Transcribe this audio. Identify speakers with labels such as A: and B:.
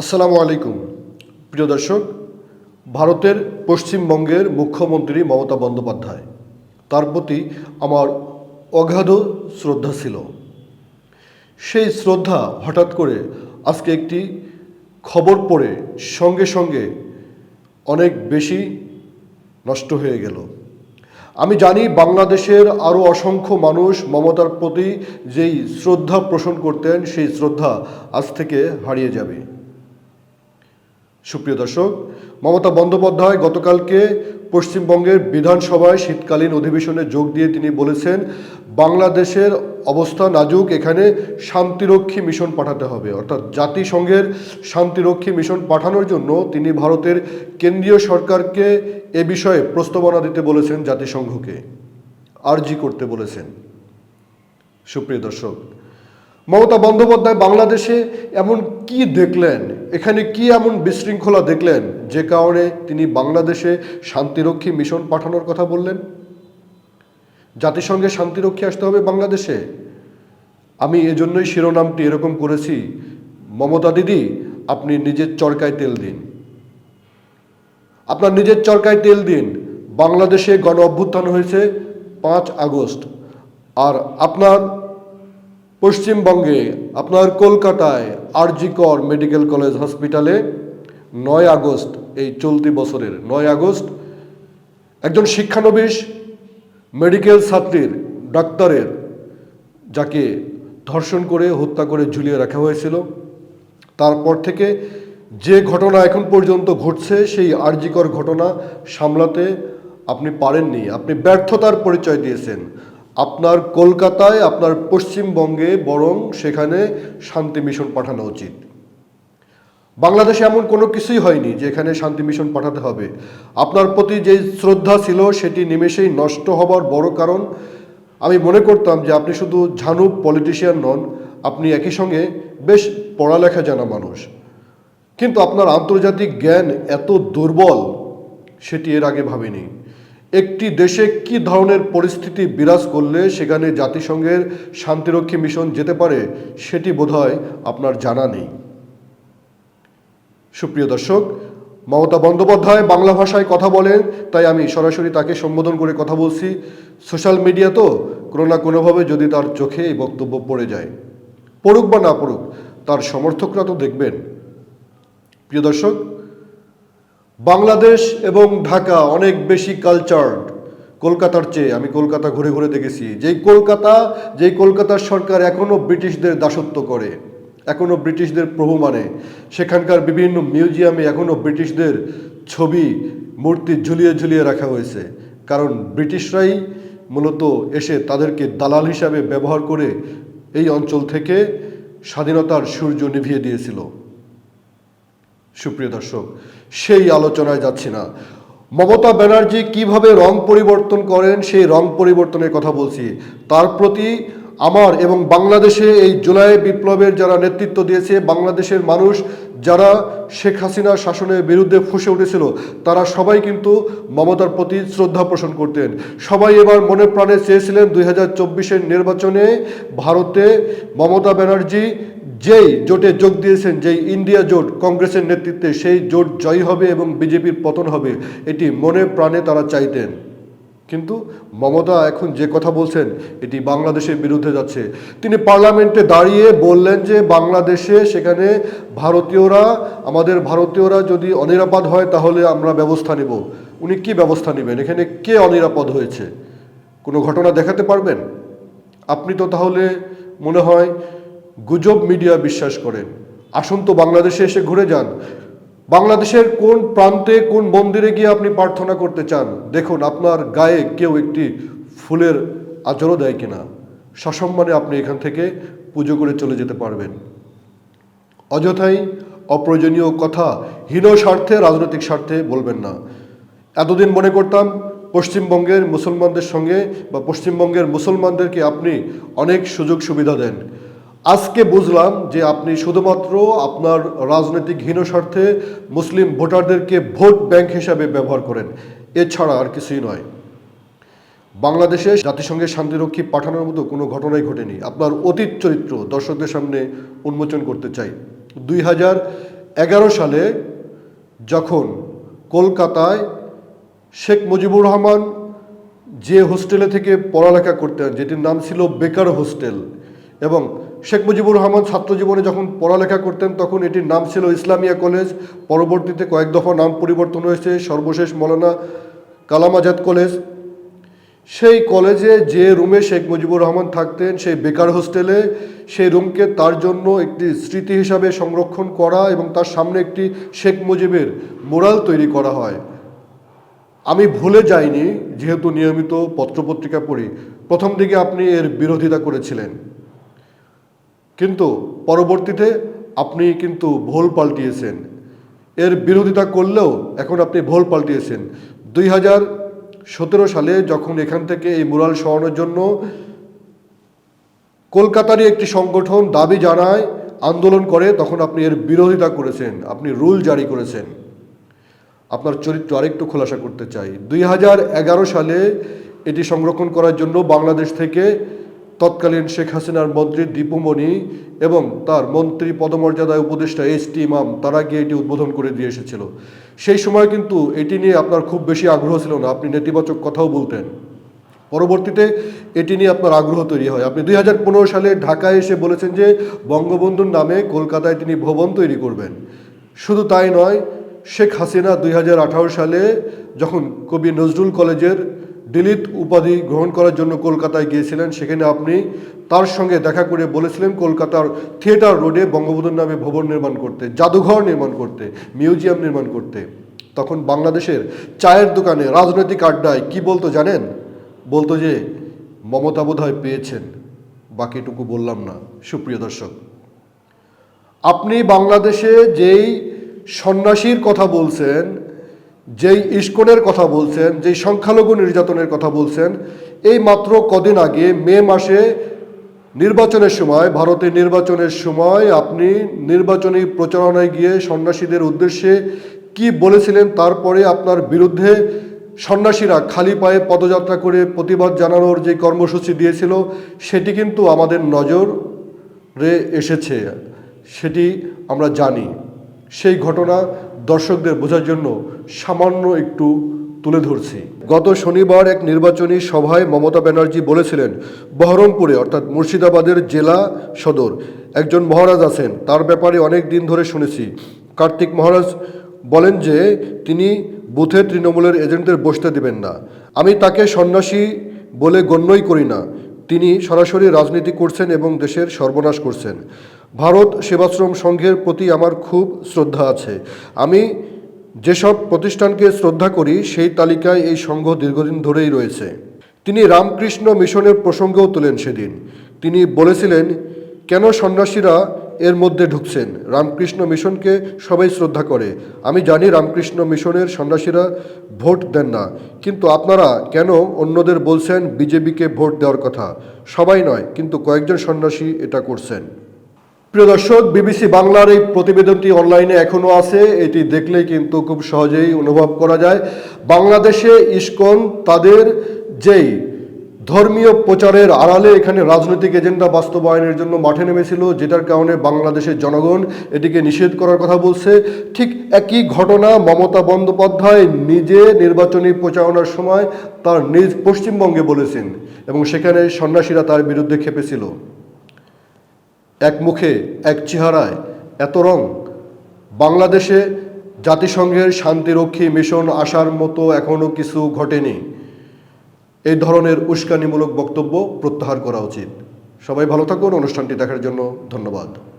A: আসসালামু আলাইকুম। প্রিয় দর্শক, ভারতের পশ্চিমবঙ্গের মুখ্যমন্ত্রী মমতা বন্দ্যোপাধ্যায়, তার প্রতি আমার অগাধ শ্রদ্ধা ছিল। সেই শ্রদ্ধা হঠাৎ করে আজকে একটি খবর পড়ে সঙ্গে সঙ্গে অনেক বেশি নষ্ট হয়ে গেল। আমি জানি বাংলাদেশের আরও অসংখ্য মানুষ মমতার প্রতি যেই শ্রদ্ধা পোষণ করতেন, সেই শ্রদ্ধা আজ থেকে হারিয়ে যাবে। সুপ্রিয় দর্শক, মমতা বন্দ্যোপাধ্যায় গতকালকে পশ্চিমবঙ্গের বিধানসভায় শীতকালীন অধিবেশনে যোগ দিয়ে তিনি বলেছেন, বাংলাদেশের অবস্থা নাজুক, এখানে শান্তিরক্ষী মিশন পাঠাতে হবে। অর্থাৎ জাতিসংঘের শান্তিরক্ষী মিশন পাঠানোর জন্য তিনি ভারতের কেন্দ্রীয় সরকারকে এ বিষয়ে প্রস্তাবনা দিতে বলেছেন জাতিসংঘকে। আর্জি করতে বলেছেন। সুপ্রিয় দর্শক মমতা বন্দ্যোপাধ্যায় বাংলাদেশে এমন কি দেখলেন? এখানে কি এমন বিশৃঙ্খলা দেখলেন? যে কারণে তিনি বাংলাদেশে শান্তিরক্ষী মিশন পাঠানোর কথা বললেন? জাতিসংঘে শান্তিরক্ষী আসতে হবে বাংলাদেশে? আমি এজন্যই শিরোনামটি এরকম করেছি। মমতা দিদি, আপনি নিজের চরকায় তেল দিন। আপনার নিজের চরকায় তেল দিন। বাংলাদেশে গণ অভ্যুত্থান হয়েছে পাঁচ আগস্ট। আর আপনার পশ্চিমবঙ্গে আপনার কলকাতায় আরজিকর মেডিকেল কলেজ হসপিটালে নয় আগস্ট, এই চলতি বছরের নয় আগস্ট, একজন শিক্ষানবিশ, মেডিকেল ছাত্রীর, ডাক্তারের, যাকে ধর্ষণ করে, হত্যা করে ঝুলিয়ে রাখা হয়েছিল। তারপর থেকে যে ঘটনা এখন পর্যন্ত ঘটছে, সেই আর্জিকর ঘটনা সামলাতে আপনি পারেননি। আপনি ব্যর্থতার পরিচয় দিয়েছেন। আপনার কলকাতায়, আপনার পশ্চিমবঙ্গে বরং সেখানে শান্তি মিশন পাঠানো উচিত। বাংলাদেশে এমন কোনো কিছুই হয়নি যে এখানে শান্তি মিশন পাঠাতে হবে। আপনার প্রতি যে শ্রদ্ধা ছিল সেটি নিমেষেই নষ্ট হবার বড় কারণ। আমি মনে করতাম যে আপনি শুধু ঝানুক পলিটিশিয়ান নন, আপনি একই সঙ্গে বেশ পড়ালেখা জানা মানুষ। কিন্তু আপনার আন্তর্জাতিক জ্ঞান এত দুর্বল, সেটি এর আগে ভাবিনি। একটি দেশে কি ধরনের পরিস্থিতি বিরাজ করলে সেখানে জাতিসংঘের শান্তিরক্ষী মিশন যেতে পারে, সেটি বোধহয় আপনার জানা নেই। সুপ্রিয় দর্শক, মমতা বন্দ্যোপাধ্যায় বাংলা ভাষায় কথা বলেন, তাই আমি সরাসরি তাকে সম্বোধন করে কথা বলছি। সোশ্যাল মিডিয়া তো কোনো না কোনোভাবে যদি তার চোখে এই বক্তব্য পড়ে যায়। পড়ুক বা না পড়ুক, তার সমর্থকরা তো দেখবেন। প্রিয় দর্শক বাংলাদেশ এবং ঢাকা অনেক বেশি কালচার্ড কলকাতার চেয়ে, আমি কলকাতা ঘুরে ঘুরে দেখেছি। যেই কলকাতা, যেই কলকাতার সরকার এখনও ব্রিটিশদের দাসত্ব করে এখনও ব্রিটিশদের প্রভু মানে সেখানকার বিভিন্ন মিউজিয়ামে এখনও ব্রিটিশদের ছবি, মূর্তি ঝুলিয়ে ঝুলিয়ে রাখা হয়েছে। কারণ ব্রিটিশরাই মূলত এসে তাদেরকে দালাল হিসাবে ব্যবহার করে এই অঞ্চল থেকে স্বাধীনতার সূর্য নিভিয়ে দিয়েছিল। সুপ্রিয় দর্শক, সেই আলোচনায় যাচ্ছি না। মমতা ব্যানার্জি কীভাবে রং পরিবর্তন করেন, সেই রং পরিবর্তনের কথা বলছি। তার প্রতি আমার এবং বাংলাদেশে এই জুলাই বিপ্লবের যারা নেতৃত্ব দিয়েছে, বাংলাদেশের মানুষ যারা শেখ হাসিনার শাসনের বিরুদ্ধে ফুসে উঠেছিল, তারা সবাই কিন্তু মমতার প্রতি শ্রদ্ধা পোষণ করতেন। সবাই এবার মনে প্রাণে চেয়েছিলেন দুই হাজার নির্বাচনে ভারতে মমতা ব্যানার্জি যেই জোটে যোগ দিয়েছেন, যেই ইন্ডিয়া জোট কংগ্রেসের নেতৃত্বে সেই জোট জয়ী হবে এবং বিজেপির পতন হবে, এটি মনে প্রাণে তারা চাইতেন। কিন্তু মমতা এখন যে কথা বলছেন, এটি বাংলাদেশের বিরুদ্ধে যাচ্ছে। তিনি পার্লামেন্টে দাঁড়িয়ে বললেন যে বাংলাদেশে সেখানে ভারতীয়রা, আমাদের ভারতীয়রা যদি অনিরাপদ হয়, তাহলে আমরা ব্যবস্থা নেব। উনি কি ব্যবস্থা নেবেন? এখানে কে অনিরাপদ হয়েছে? কোনো ঘটনা দেখাতে পারবেন? আপনি তো তাহলে মনে হয় গুজব মিডিয়া বিশ্বাস করেন। আসুন তো বাংলাদেশে এসে ঘুরে যান। বাংলাদেশের কোন প্রান্তে, কোন মন্দিরে গিয়ে আপনি প্রার্থনা করতে চান? দেখুন, আপনার গায়ে কেউ একটি ফুলের আচরও দেয় কিনা। সসম্মানে আপনি এখান থেকে পুজো করে চলে যেতে পারবেন। অযথাই অপ্রয়োজনীয় কথা, হীন স্বার্থে, রাজনৈতিক স্বার্থে বলবেন না। এতদিন মনে করতাম, পশ্চিমবঙ্গের মুসলমানদের সঙ্গে বা পশ্চিমবঙ্গের মুসলমানদেরকে আপনি অনেক সুযোগ সুবিধা দেন। আজকে বুঝলাম যে আপনি শুধুমাত্র আপনার রাজনৈতিক হীন স্বার্থে মুসলিম ভোটারদেরকে ভোট ব্যাংক হিসাবে ব্যবহার করেন, এছাড়া আর কিছুই নয়। বাংলাদেশে জাতিসংঘের শান্তিরক্ষী পাঠানোর মতো কোনো ঘটনাই ঘটেনি। আপনার অতীত চরিত্র দর্শকদের সামনে উন্মোচন করতে চাই। দুই হাজার এগারো সালে যখন কলকাতায় শেখ মুজিবুর রহমান যে হোস্টেলে থেকে পড়ালেখা করতেন, যেটির নাম ছিল বেকার হোস্টেল, এবং শেখ মুজিবুর রহমান ছাত্র জীবনে যখন পড়ালেখা করতেন, তখন এটির নাম ছিল ইসলামিয়া কলেজ। পরবর্তীতে কয়েক দফা নাম পরিবর্তন হয়েছে, সর্বশেষ মৌলানা কালাম আজাদ কলেজ। সেই কলেজে যে রুমে শেখ মুজিবুর রহমান থাকতেন, সেই বেকার হোস্টেলে সেই রুমকে তার জন্য একটি স্মৃতি হিসাবে সংরক্ষণ করা এবং তার সামনে একটি শেখ মুজিবের মোরাল তৈরি করা হয়। আমি ভুলে যাইনি, যেহেতু নিয়মিত পত্রপত্রিকা পড়ি। প্রথম দিকে আপনি এর বিরোধিতা করেছিলেন। কিন্তু পরবর্তীতে আপনি কিন্তু ভুল পাল্টিয়েছেন। এর বিরোধিতা করলেও এখন আপনি ভুল পাল্টিয়েছেন। দুই হাজার সতেরো সালে যখন এখান থেকে এই মুরাল সরানোর জন্য কলকাতারই একটি সংগঠন দাবি জানায়, আন্দোলন করে, তখন আপনি এর বিরোধিতা করেছেন, আপনি রুল জারি করেছেন। আপনার চরিত্র আরেকটু খোলাসা করতে চাই। দুই হাজার এগারো সালে এটি সংরক্ষণ করার জন্য বাংলাদেশ থেকে তৎকালীন শেখ হাসিনার মন্ত্রী দীপুমণি এবং তার মন্ত্রী পদমর্যাদায় উপদেষ্টা এস টি ইমাম, তারা গিয়ে এটি উদ্বোধন করে দিয়ে এসেছিল। সেই সময় কিন্তু এটি নিয়ে আপনার খুব বেশি আগ্রহ ছিল না। আপনি নেতিবাচক কথাও বলতেন। পরবর্তীতে এটি নিয়ে আপনার আগ্রহ তৈরি হয়। আপনি দুই হাজার পনেরো সালে ঢাকায় এসে বলেছেন যে, বঙ্গবন্ধুর নামে কলকাতায় তিনি ভবন তৈরি করবেন। শুধু তাই নয়, শেখ হাসিনা দুই হাজার আঠারো সালে যখন কবি নজরুল কলেজের ডিলিট উপাধি গ্রহণ করার জন্য কলকাতায় গিয়েছিলেন। সেখানে আপনি তার সঙ্গে দেখা করে বলেছিলেন কলকাতার থিয়েটার রোডে বঙ্গবন্ধুর নামে ভবন নির্মাণ করতে, জাদুঘর নির্মাণ করতে, মিউজিয়াম নির্মাণ করতে। তখন বাংলাদেশের চায়ের দোকানে রাজনৈতিক আড্ডায় কি বলতো জানেন? বলতো যে, মমতা বোধহয় পেয়েছেন। বাকিটুকু বললাম না। সুপ্রিয় দর্শক, আপনি বাংলাদেশে যেই সন্ন্যাসীর কথা বলছেন যেই ইস্কনের কথা বলছেন, যেই সংখ্যালঘু নির্যাতনের কথা বলছেন, এই মাত্র কদিন আগে মে মাসে নির্বাচনের সময় ভারতের নির্বাচনের সময় আপনি নির্বাচনী প্রচারণায় গিয়ে সন্ন্যাসীদের উদ্দেশ্যে কি বলেছিলেন, তারপরে আপনার বিরুদ্ধে সন্ন্যাসীরা খালি পায়ে পদযাত্রা করে প্রতিবাদ জানানোর যে কর্মসূচি দিয়েছিল, সেটি কিন্তু আমাদের নজরে এসেছে। সেটি আমরা জানি। সেই ঘটনা দর্শকদের বোঝার জন্য সামান্য একটু তুলে ধরছি। গত শনিবার এক নির্বাচনী সভায় মমতা ব্যানার্জি বলেছিলেন, বহরমপুরে অর্থাৎ মুর্শিদাবাদের জেলা সদর একজন মহারাজ আছেন। তার ব্যাপারে অনেক দিন ধরে শুনেছি। কার্তিক মহারাজ বলেন যে, তিনি বুথে তৃণমূলের এজেন্টদের বসতে দেবেন না। আমি তাকে সন্ন্যাসী বলে গণ্যই করি না। তিনি সরাসরি রাজনীতি করছেন এবং দেশের সর্বনাশ করছেন। ভারত সেবাশ্রম সংঘের প্রতি আমার খুব শ্রদ্ধা আছে। আমি যেসব প্রতিষ্ঠানকে শ্রদ্ধা করি, সেই তালিকায় এই সংঘ দীর্ঘদিন ধরেই রয়েছে। তিনি রামকৃষ্ণ মিশনের প্রসঙ্গও তোলেন সেদিন। তিনি বলেছিলেন, কেন সন্ন্যাসীরা এর মধ্যে ঢুকছেন? রামকৃষ্ণ মিশনকে সবাই শ্রদ্ধা করে। আমি জানি রামকৃষ্ণ মিশনের সন্ন্যাসীরা ভোট দেন না, কিন্তু আপনারা কেন অন্যদের বলছেন বিজেপিকে ভোট দেওয়ার কথা? সবাই নয়, কিন্তু কয়েকজন সন্ন্যাসী এটা করছেন। প্রিয় দর্শক, বিবিসি বাংলার এই প্রতিবেদনটি অনলাইনে এখনও আছে। এটি দেখলেই কিন্তু খুব সহজেই অনুভব করা যায়। বাংলাদেশে ইস্কন তাদের যেই ধর্মীয় প্রচারের আড়ালে এখানে রাজনৈতিক এজেন্ডা বাস্তবায়নের জন্য মাঠে নেমেছিল, যেটার কারণে বাংলাদেশের জনগণ এটিকে নিষেধ করার কথা বলছে। ঠিক একই ঘটনা মমতা বন্দ্যোপাধ্যায় নিজে নির্বাচনী প্রচারণার সময় তার নিজ পশ্চিমবঙ্গে বলেছেন এবং সেখানে সন্ন্যাসীরা তার বিরুদ্ধে খেপেছিল এক মুখে, এক চেহারায় এত রং। বাংলাদেশে জাতিসংঘের শান্তিরক্ষী মিশন আসার মতো এখনও কিছু ঘটেনি। এই ধরনের উস্কানিমূলক বক্তব্য প্রত্যাহার করা উচিত। সবাই ভালো থাকুন। অনুষ্ঠানটি দেখার জন্য ধন্যবাদ।